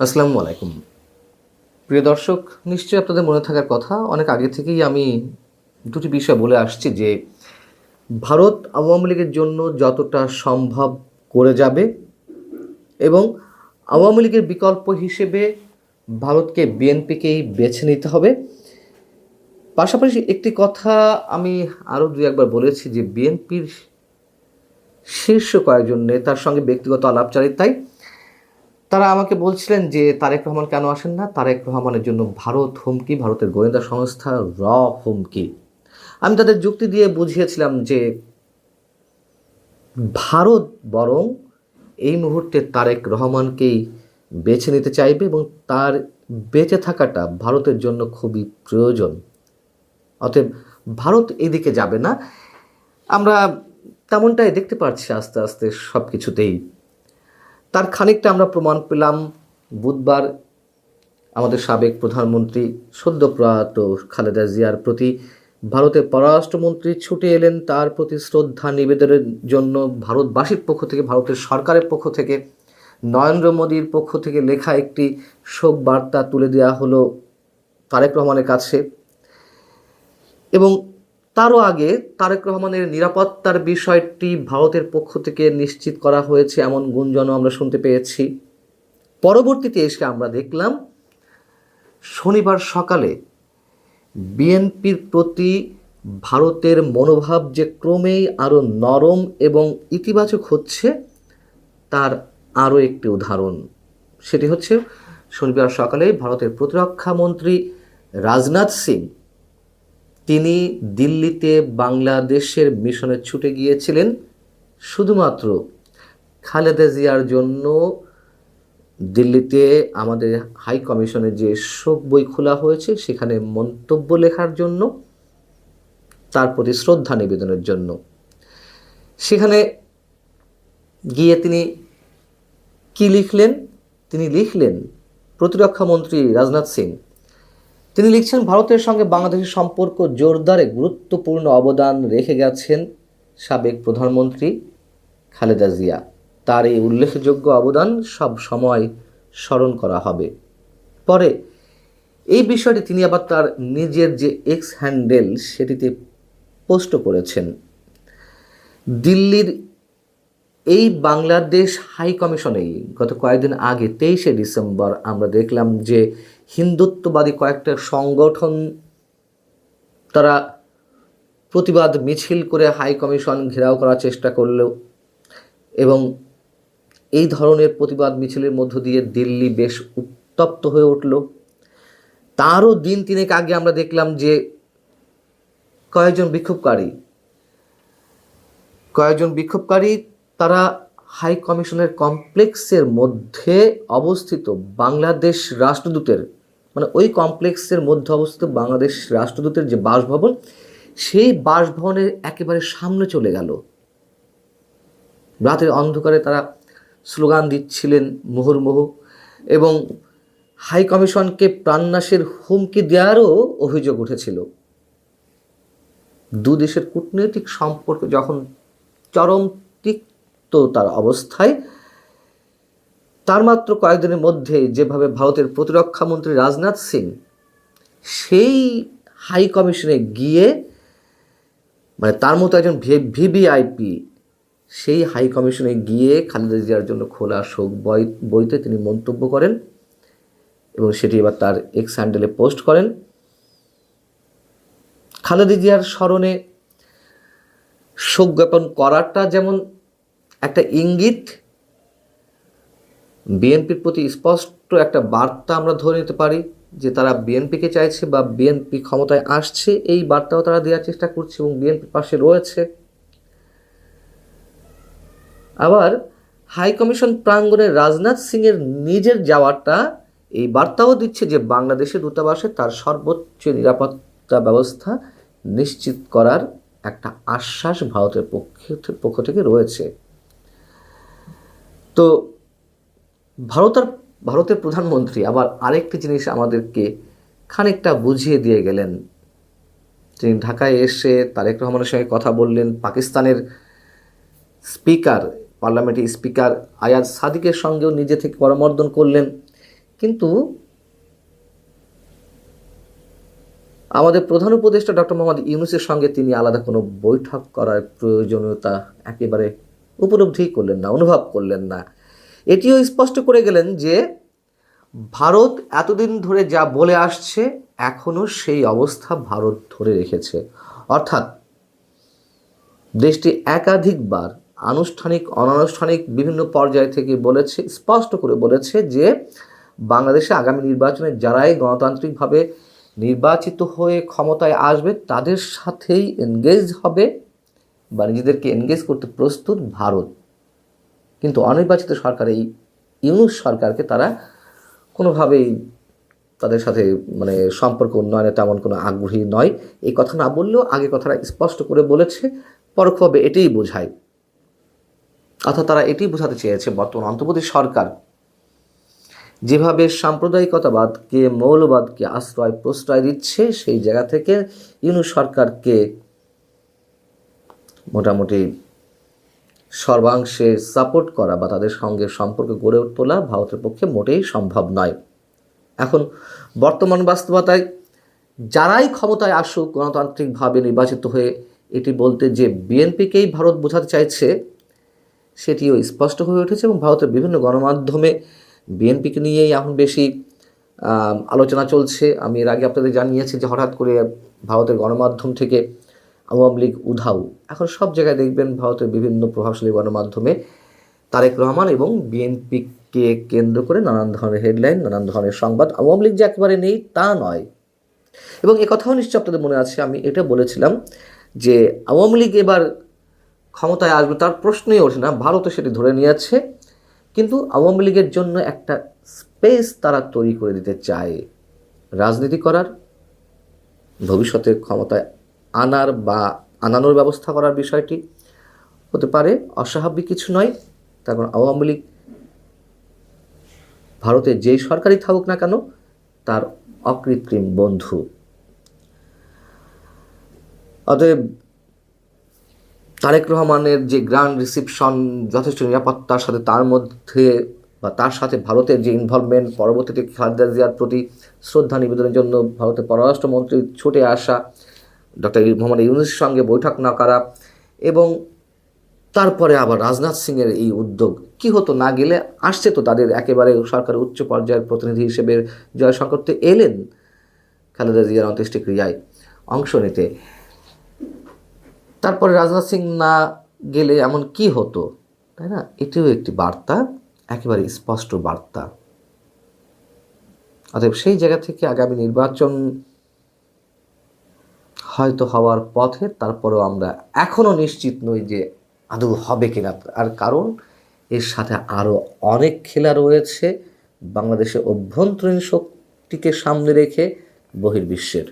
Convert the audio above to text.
আসসালামু আলাইকুম। প্রিয় দর্শক, নিশ্চয়ই আপনাদের মনে থাকার কথা, অনেক আগে থেকেই আমি দুটি বিষয় বলে আসছি যে, ভারত আওয়ামী লীগের জন্য যতটা সম্ভব করে যাবে এবং আওয়ামী লীগের বিকল্প হিসেবে ভারতকে বিএনপিকেই বেছে নিতে হবে। পাশাপাশি একটি কথা আমি আরও দু একবার বলেছি যে, বিএনপির শীর্ষ কয়েকজন নেতার সঙ্গে ব্যক্তিগত আলাপচারিতায় তারা আমাকে বলছিলেন যে, তারেক রহমান কেন আসেন না? তারেক রহমানের জন্য ভারত হুমকি, ভারতের গোয়েন্দা সংস্থা র হুমকি। আমি তাদের যুক্তি দিয়ে বুঝিয়েছিলাম যে, ভারত বরং এই মুহূর্তে তারেক রহমানকেই বেছে নিতে চাইবে এবং তার বেঁচে থাকাটা ভারতের জন্য খুবই প্রয়োজন। অতএব ভারত এদিকে যাবে না। আমরা তেমনটাই দেখতে পাচ্ছি আস্তে আস্তে সব কিছুতেই তার খানিকটা আমরা প্রমাণ পেলাম বুধবার আমাদের সাবেক প্রধানমন্ত্রী সদ্য প্রয়াত খালেদা জিয়ার প্রতি। ভারতের পররাষ্ট্রমন্ত্রী ছুটে এলেন তার প্রতি শ্রদ্ধা নিবেদনের জন্য ভারতবাসীর পক্ষ থেকে, ভারতের সরকারের পক্ষ থেকে। নরেন্দ্র মোদীর পক্ষ থেকে লেখা একটি শোক বার্তা তুলে দেওয়া হলো তারেক রহমানের কাছে। এবং তারও আগে তারেক রহমানের নিরাপত্তার বিষয়টি ভারতের পক্ষ থেকে নিশ্চিত করা হয়েছে এমন গুঞ্জনও আমরা শুনতে পেয়েছি। পরবর্তীতে এসে আমরা দেখলাম, শনিবার সকালে বিএনপির প্রতি ভারতের মনোভাব যে ক্রমেই আরও নরম এবং ইতিবাচক হচ্ছে, তার আরও একটি উদাহরণ। সেটি হচ্ছে, শনিবার সকালে ভারতের প্রতিরক্ষা মন্ত্রী রাজনাথ সিং তিনি দিল্লিতে বাংলাদেশের মিশনে ছুটে গিয়েছিলেন শুধুমাত্র খালেদা জিয়ার জন্য। দিল্লিতে আমাদের হাই কমিশনের যে শোক বই খোলা হয়েছে, সেখানে মন্তব্য লেখার জন্য, তার প্রতি শ্রদ্ধা নিবেদনের জন্য। সেখানে গিয়ে তিনি কি লিখলেন? তিনি লিখলেন, প্রতিরক্ষা মন্ত্রী রাজনাথ সিং তিনি লিখছেন, ভারতের সঙ্গে বাংলাদেশের সম্পর্ক জোরদারে গুরুত্বপূর্ণ অবদান রেখে গেছেন সাবেক প্রধানমন্ত্রী খালেদা জিয়া। তার এই উল্লেখযোগ্য অবদান সব সময় স্মরণ করা হবে। পরে এই বিষয়টি তিনি আবার তার নিজের যে এক্স হ্যান্ডেল সেটিতে পোস্ট করেছেন। দিল্লির এই বাংলাদেশ হাই কমিশনেই গত কয়েকদিন আগে তেইশে ডিসেম্বর আমরা দেখলাম যে হিন্দুত্ববাদী কয়েকটা সংগঠন তারা প্রতিবাদ মিছিল করে হাই কমিশন ঘেরাও করার চেষ্টা করলেও এবং এই ধরনের প্রতিবাদ মিছিলের মধ্য দিয়ে দিল্লি বেশ উত্তপ্ত হয়ে উঠল। তারও দিন তিনেক আগে আমরা দেখলাম যে কয়েকজন বিক্ষোভকারী কয়েকজন বিক্ষোভকারী তারা হাই কমিশনের কমপ্লেক্সের মধ্যে অবস্থিত বাংলাদেশ রাষ্ট্রদূতের মানে ওই কমপ্লেক্সের মধ্যে অবস্থিত বাংলাদেশ রাষ্ট্রদূতের যে বাসভবন, সেই বাসভবনের একেবারে সামনে চলে গেল। রাতের অন্ধকারে তারা স্লোগান দিচ্ছিলেন মুহুর্মুহু এবং হাই কমিশনকে প্রাণনাশের হুমকি দেওয়ারও অভিযোগ উঠেছিল। দু দেশের কূটনৈতিক সম্পর্ক যখন চরম তার অবস্থায়। তার মাত্র কয়েকদিনের মধ্যে যেভাবে ভারতের প্রতিরক্ষা মন্ত্রী রাজনাথ সিং সেই হাই কমিশনে গিয়ে মানে তার মতো একজন ভিভিআইপি সেই হাই কমিশনে গিয়ে খালেদা জিয়ার জন্য খোলা শোক বই, বইতে তিনি মন্তব্য করেন এবং সেটি এবার তার এক্স হ্যান্ডেলে পোস্ট করেন। খালেদা জিয়ার স্মরণে শোক জ্ঞাপন করাটা যেমন একটা ইঙ্গিত, বিএনপির প্রতি স্পষ্ট একটা বার্তা আমরা ধরে নিতে পারি যে তারা বিএনপিকে চাইছে বা বিএনপি ক্ষমতায় আসছে, এই বার্তাও তারা দেওয়ার চেষ্টা করছে এবং বিএনপির পাশে রয়েছে। আবার হাই কমিশন প্রাঙ্গণে রাজনাথ সিংয়ের নিজের যাওয়াটা এই বার্তাও দিচ্ছে যে বাংলাদেশের দূতাবাসে তার সর্বোচ্চ নিরাপত্তা ব্যবস্থা নিশ্চিত করার একটা আশ্বাস ভারতের পক্ষে, পক্ষ থেকে রয়েছে। তো ভারতের ভারতের প্রধানমন্ত্রী আবার আরেকটি জিনিস আমাদেরকে খানিকটা বুঝিয়ে দিয়ে গেলেন। তিনি ঢাকায় এসে তারেক রহমানের সঙ্গে কথা বললেন। পাকিস্তানের স্পিকার পার্লামেন্টের স্পিকার আয়াজ সাদিকের সঙ্গেও নিজে থেকে পরামর্দন করলেন। কিন্তু আমাদের প্রধান উপদেষ্টা ডক্টর মোহাম্মদ ইউনুসের সঙ্গে তিনি আলাদা কোনো বৈঠক করার প্রয়োজনীয়তা একেবারে উপলব্ধি করলেন না, অনুভব করলেন না। এটিও স্পষ্ট করে গেলেন যে ভারত এতদিন ধরে যা বলে আসছে এখনও সেই অবস্থা ভারত ধরে রেখেছে। অর্থাৎ দেশটি একাধিকবার আনুষ্ঠানিক, অনানুষ্ঠানিক বিভিন্ন পর্যায় থেকে বলেছে, স্পষ্ট করে বলেছে যে বাংলাদেশে আগামী নির্বাচনে যারাই গণতান্ত্রিকভাবে নির্বাচিত হয়ে ক্ষমতায় আসবে, তাদের সাথেই এনগেজ হবে। বা নিজেদেরকে এনগেজ করতে প্রস্তুত ভারত। কিন্তু অনির্বাচিত সরকার এই ইউনুস সরকারকে তারা কোনোভাবেই তাদের সাথে মানে সম্পর্ক উন্নয়নে তেমন কোনো আগ্রহী নয়। এই কথা না বললেও আগে কথাটা স্পষ্ট করে বলেছে, পরোক্ষভাবে এটাই বোঝায়। অর্থাৎ তারা এটাই বোঝাতে চেয়েছে বর্তমান অন্তর্বর্তী সরকার। যেভাবে সাম্প্রদায়িকতাবাদকে, মৌলবাদকে আশ্রয় প্রশ্রয় দিচ্ছে, সেই জায়গা থেকে ইউনুস সরকারকে মোটামুটি সর্বাংশে সাপোর্ট করা বা তাদের সঙ্গে সম্পর্ক গড়ে তোলা ভারতের পক্ষে মোটেই সম্ভব নয়। এখন বর্তমান বাস্তবতায় যারাই ক্ষমতায় আসুক, গণতান্ত্রিকভাবে নির্বাচিত হয়ে এটি বলতে যে বিএনপিকেই ভারত বোঝাতে চাইছে, সেটিও স্পষ্ট হয়ে উঠেছে এবং ভারতের বিভিন্ন গণমাধ্যমে বিএনপিকে নিয়েই এখন বেশি আলোচনা চলছে। আমি এর আগে আপনাদের জানিয়েছি যে হঠাৎ করে ভারতের গণমাধ্যম থেকে আওয়ামী লীগ উধাও। এখন সব জায়গায় দেখবেন ভারতের বিভিন্ন প্রভাবশালী গণমাধ্যমে তারেক রহমান এবং বিএনপিকে কেন্দ্র করে নানান ধরনের হেডলাইন নানান ধরনের সংবাদ আওয়ামী লীগ যে একেবারে নেই তা নয়। এবং কথাও নিশ্চয় আপনাদের মনে আছে, আমি এটা বলেছিলাম যে আওয়ামী লীগ এবার ক্ষমতায় আসবে তার প্রশ্নই ওঠে না, ভারতও সেটি ধরে নিয়েছে। কিন্তু আওয়ামী লীগের জন্য একটা স্পেস তারা তৈরি করে দিতে চায়। রাজনীতি করার ভবিষ্যতে ক্ষমতায় আনার বা আনানোর ব্যবস্থা করার বিষয়টি হতে পারে, অস্বাভাবিক কিছু নয়। তার কারণ আওয়ামী লীগ ভারতে যেই সরকারই থাকুক না কেন, তার অকৃত্রিম বন্ধু। অতএব তারেক রহমানের যে গ্র্যান্ড রিসিপশন যথেষ্ট নিরাপত্তার সাথে তার মধ্যে বা তার সাথে ভারতের যে ইনভলভমেন্ট পরবর্তীতে খালেদা জিয়ার প্রতি শ্রদ্ধা নিবেদনের জন্য ভারতের পররাষ্ট্রমন্ত্রী ছুটে আসা ডক্টর মোহাম্মদ ইউনুসের সঙ্গে বৈঠক না করা এবং তারপরে আবার রাজনাথ সিংয়ের এই উদ্যোগ কি হতো না গেলে আসছে তো তাদের একেবারে সরকারের উচ্চ পর্যায়ের প্রতিনিধি হিসেবে জয়শঙ্কর তো এলেন খালেদা জিয়ার অন্ত্যেষ্টিক্রিয়ায় অংশ নিতে। তারপরে রাজনাথ সিং না গেলে এমন কি হতো? তাই না? এটিও একটি বার্তা, একেবারে স্পষ্ট বার্তা। অতএব সেই জায়গা থেকে আগামী নির্বাচন হয়তো হওয়ার পথে তারপরেও আমরা এখনও নিশ্চিত নই যে আদৌ হবে কিনা। আর কারণ, এর সাথে আরও অনেক খেলা রয়েছে। বাংলাদেশের অভ্যন্তরীণ শক্তিকে সামনে রেখে বহির্বিশ্বের